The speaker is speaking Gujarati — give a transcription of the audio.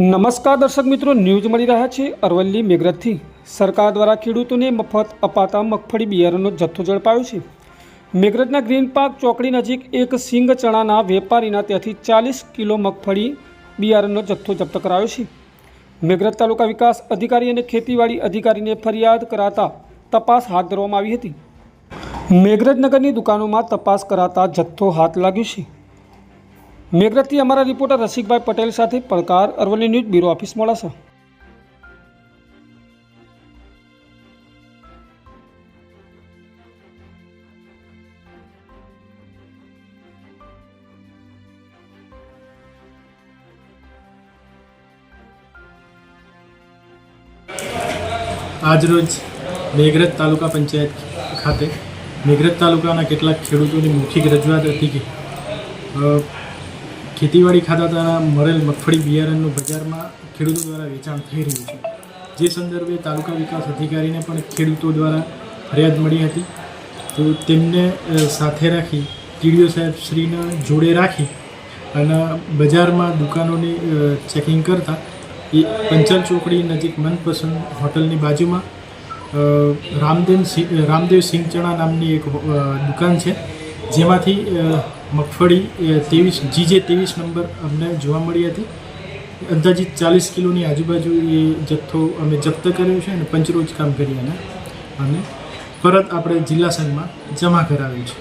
નમસ્કાર દર્શક મિત્રો, ન્યૂઝ મળી રહ્યા છે અરવલ્લી મેઘરજથી. સરકાર દ્વારા ખેડૂતોને મફત અપાતા મગફળી બિયારણનો જથ્થો ઝડપાયો છે. મેઘરજના ગ્રીન પાર્ક ચોકડી નજીક એક સિંગ ચણાના વેપારીના ત્યાંથી ચાલીસ કિલો મગફળી બિયારણનો જથ્થો જપ્ત કરાયો છે. મેઘરજ તાલુકા વિકાસ અધિકારી અને ખેતીવાડી અધિકારીને ફરિયાદ કરાતા તપાસ હાથ ધરવામાં આવી હતી. મેઘરજ નગરની દુકાનોમાં તપાસ કરાતા જથ્થો હાથ લાગ્યો છે. મેઘરજથી અમારા રિપોર્ટર રસિકભાઈ પટેલ સાથે પડકાર Aravalli news bureau office Modasa. આજરોજ મેઘરજ તાલુકા પંચાયત ખાતે મેઘરજ તાલુકાના કેટલાક ખેડૂતોની મૌખિક રજૂઆત હતી કે ખેતીવાડી ખાતા દ્વારા મળેલ મગફળી બિયારણનું બજારમાં ખેડૂતો દ્વારા વેચાણ થઈ રહ્યું છે. જે સંદર્ભે તાલુકા વિકાસ અધિકારીને પણ ખેડૂતો દ્વારા ફરિયાદ મળી હતી. તો તેમને સાથે રાખી ટીડીઓ સાહેબ શ્રીને જોડે રાખી અને બજારમાં દુકાનોની ચેકિંગ કરતા એ પંચલ ચોકડી નજીક મનપસંદ હોટલની બાજુમાં રામદેવ સિંહ રામદેવ સિંહ ચણા નામની એક દુકાન છે. જેમાંથી મગફળી ત્રેવીસ, જીજે ત્રેવીસ નંબર અમને જોવા મળી હતી. અંદાજિત ચાલીસ કિલોની આજુબાજુ એ જથ્થો અમે જપ્ત કર્યો છે અને પંચરોજ કામ કરી અને અને પરત આપણે જિલ્લા સંઘમાં જમા કરાવ્યું છે.